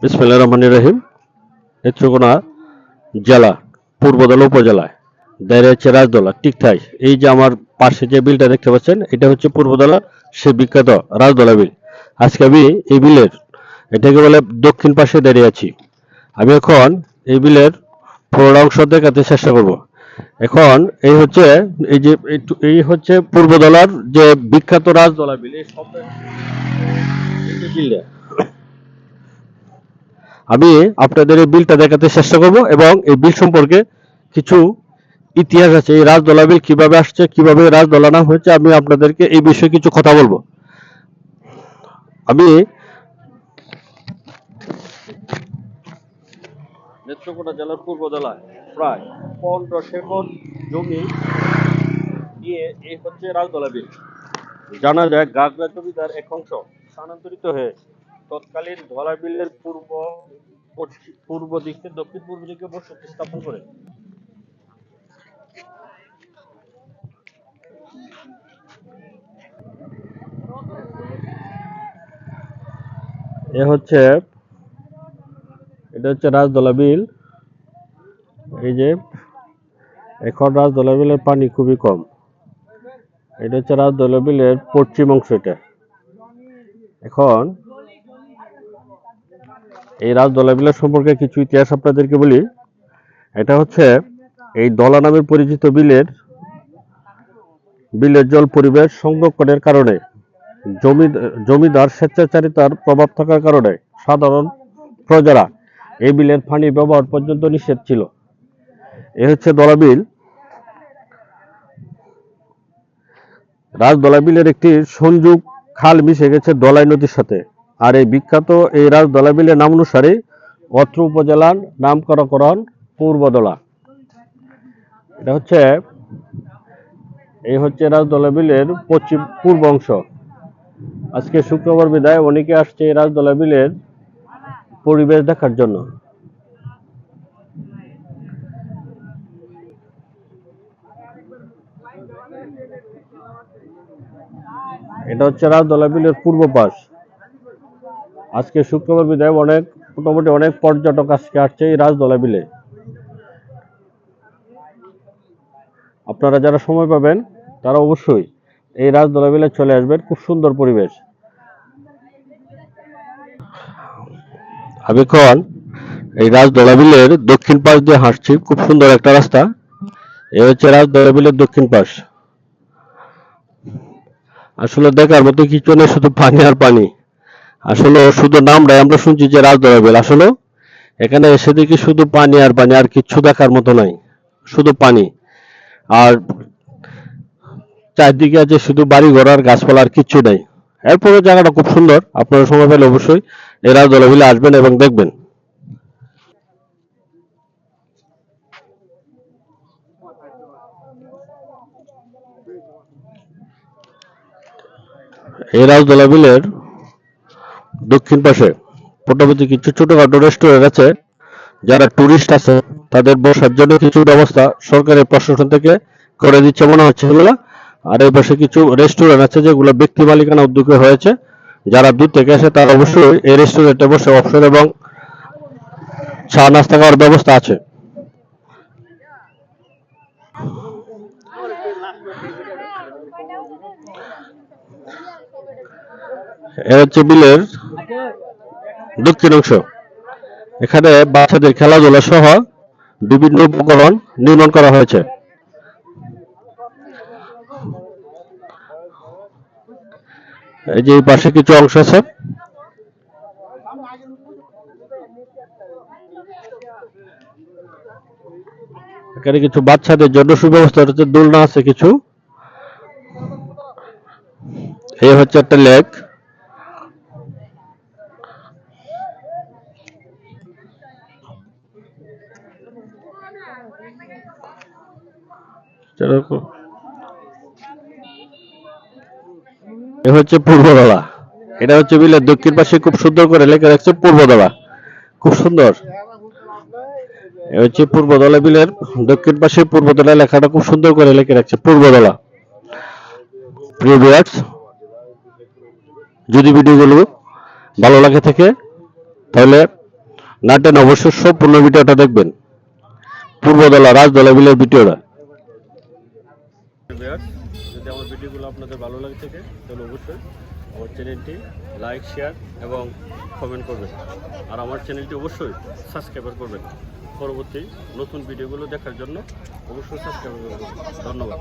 বিসমিল্লাহ রহমান রহিম। নেত্রকোনা জেলা, পূর্বদলা, উপজেলায়। দাঁড়িয়ে হচ্ছে রাজদোলা টিকথাই এই যে আমার পাশে যে বিলটা দেখতে পাচ্ছেন, এটা হচ্ছে পূর্বদলা, সে বিখ্যাত রাজদোলা বিল। আজকে আমি এই বিলের, এটাকে বলে দক্ষিণ পাশে দাঁড়িয়ে আছি। আমি এখন এই বিলের পুরো অংশ দেখাতে চেষ্টা করব। এখন এই হচ্ছে, এই যে এই হচ্ছে পূর্বদলার যে বিখ্যাত রাজদোলা বিল, এই সব বিলটা আমি আপনাদের এই বিলটা দেখাতে চেষ্টা করব এবং এই বিল সম্পর্কে কিছু ইতিহাস আছে, এই রাজদোলা বিল কীভাবে আসছে, কীভাবে রাজদোলা নাম হয়েছে, আমি আপনাদেরকে এই বিষয়ে কিছু কথা বলব। আমি নেত্রকোনা জেলার পূর্বদলায় প্রায় পনেরো একর জমি নিয়ে এই হচ্ছে রাজদোলা বিল। জানা যায়, গাগরা জমিদার এক অংশ স্থানান্তরিত হয়ে তৎকালীন ধলা বিলের পূর্ব পূর্ব দিকে, দক্ষিণ পূর্ব দিকে বসতি স্থাপন করে। এ হচ্ছে, এটা হচ্ছে রাজদোলা বিল এই যে, এখন রাজদোলা বিলের পানি খুবই কম। এটা হচ্ছে রাজদোলা বিলের পশ্চিম অংশ এটা এখন এই রাজদোলা বিলের সম্পর্কে কিছু ইতিহাস আপনাদেরকে বলি। এটা হচ্ছে এই দলা নামের পরিচিত বিলের বিলের জল পরিবেশ সংরক্ষণের কারণে। জমি, জমিদার স্বেচ্ছাচারিতার প্রভাব থাকার কারণে সাধারণ প্রজারা এই বিলের পানি ব্যবহার পর্যন্ত নিষেধ ছিল। এ হচ্ছে দলা বিল রাজদলা বিলের একটি সংযোগ খাল মিশে গেছে দলাই নদীর সাথে। আর এই বিখ্যাত এই রাজদলা বিলের নাম অনুসারে অত্র উপজেলার নামকরণ পূর্বদলা। এটা হচ্ছে, এই হচ্ছে রাজদলা বিলের পশ্চিম পূর্ব অংশ। আজকে শুক্রবার বিদায়, অনেকে আসছে এই রাজদলা বিলের পরিবেশ দেখার জন্য। এটা হচ্ছে রাজদলা বিলের পূর্ব পাশ। আজকে শুক্রবার বিদায়, অনেক, মোটামুটি অনেক পর্যটক আজকে আসছে এই রাজদলা বিলে। আপনারা যারা সময় পাবেন, তারা অবশ্যই এই রাজদলা বিলে চলে আসবেন, খুব সুন্দর পরিবেশ। আমি এখন এই রাজদলা বিলের দক্ষিণ পাশ দিয়ে হাঁটছি, খুব সুন্দর একটা রাস্তা। এ হচ্ছে রাজদলা বিলের দক্ষিণ পাশ। আসলে দেখার মতো কিছু নেই, শুধু পানি আর পানি। আসলে শুধু নামটাই আমরা শুনছি যে রাজদলা বিল, আসলে এখানে এসে দেখি শুধু পানি আর পানি, আর কিচ্ছু দেখার মতো নাই, শুধু পানি। আর চারদিকে আছে শুধু বাড়ি ঘর আর গাছপালা আর কিচ্ছু নাই। এরপরে জায়গাটা খুব সুন্দর, আপনারা সময় পেলে অবশ্যই এই রাজদলা বিলে আসবেন এবং দেখবেন। এই রাজদলা বিলের দক্ষিণ পাশে। মোটামুটি কিছু ছোটখাটো রেস্টুরেন্ট আছে, যারা টুরিস্ট আছে, তাদের বসার জন্য কিছু ব্যবস্থা সরকারের প্রশাসন থেকে করে দিচ্ছে মনে হচ্ছে এগুলো। আর এই পাশে কিছু রেস্টুরেন্ট আছে যেগুলো ব্যক্তি মালিকানা উদ্যোগে হয়েছে, যারা দূর থেকে আসে তারা অবশ্যই এই রেস্টুরেন্টে বসে অবসর এবং চা নাস্তা খাওয়ার ব্যবস্থা আছে। এ হচ্ছে বিলের দক্ষিণ অংশ। এখানে বাচ্চাদের খেলাধুলা সহ বিভিন্ন উপকরণ নির্মাণ করা হয়েছে। এই যে পাশে কিছু অংশ আছে। এখানে কিছু বাচ্চাদের জন্য সুব্যবস্থা রয়েছে। দোলনা আছে কিছু। এই হচ্ছে একটা লেক। এ হচ্ছে পূর্বদলা এটা হচ্ছে বিলের দক্ষিণ পাশে খুব সুন্দর করে লেখা রাখছে পূর্বদলা খুব সুন্দর। এ হচ্ছে পূর্বদলা বিলের দক্ষিণ পাশে পূর্বদলা লেখাটা খুব সুন্দর করে লিখে রাখছে পূর্বদলা প্রিয় ভিউয়ার্স যদি ভিডিওগুলো ভালো লাগে থাকে, তাহলে নাটেন অবশ্যই সম্পূর্ণ ভিডিওটা দেখবেন। পূর্বদলা রাজদলা বিলের ভিডিওটা যদি আমার ভিডিওগুলো আপনাদের ভালো লাগে থাকে, তাহলে অবশ্যই আমার চ্যানেলটি লাইক শেয়ার এবং কমেন্ট করবেন। আর আমার চ্যানেলটি অবশ্যই সাবস্ক্রাইবার করবেন। পরবর্তী নতুন ভিডিওগুলো দেখার জন্য অবশ্যই সাবস্ক্রাইব করবেন। ধন্যবাদ।